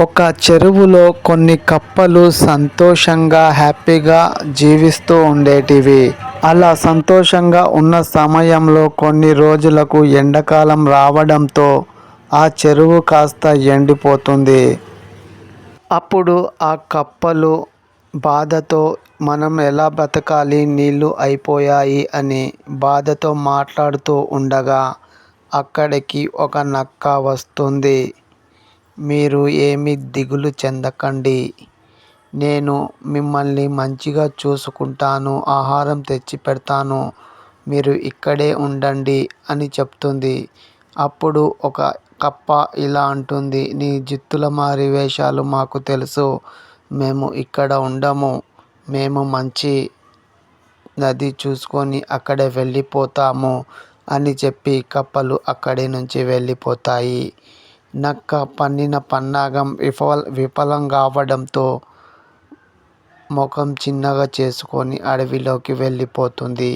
ఒక చెరువులో కొన్ని కప్పలు సంతోషంగా హ్యాపీగా జీవిస్తూ ఉండేటివి. అలా సంతోషంగా ఉన్న సమయంలో కొన్ని రోజులకు ఎండాకాలం రావడంతో ఆ చెరువు కాస్త ఎండిపోతుంది. అప్పుడు ఆ కప్పలు బాధతో మనం ఎలా బతకాలి? నీళ్ళు అయిపోయాయి అని బాధతో మాట్లాడుతూ ఉండగా అక్కడికి ఒక నక్క వస్తుంది. మీరు ఏమీ దిగులు చెందకండి. నేను మిమ్మల్ని మంచిగా చూసుకుంటాను ఆహారం తెచ్చి పెడతాను మీరు ఇక్కడే ఉండండి అని చెప్తుంది. అప్పుడు ఒక కప్ప ఇలా అంటుంది నీ జిత్తుల మారి వేషాలు మాకు తెలుసు మేము ఇక్కడ ఉండము మేము మంచి నది చూసుకొని అక్కడే వెళ్ళిపోతాము అని చెప్పి కప్పలు అక్కడి నుంచి వెళ్ళిపోతాయి. నక్క పన్నిన పన్నాగం విఫల విఫలం కావడంతో ముఖం చిన్నగా చేసుకొని అడవిలోకి వెళ్ళిపోతుంది.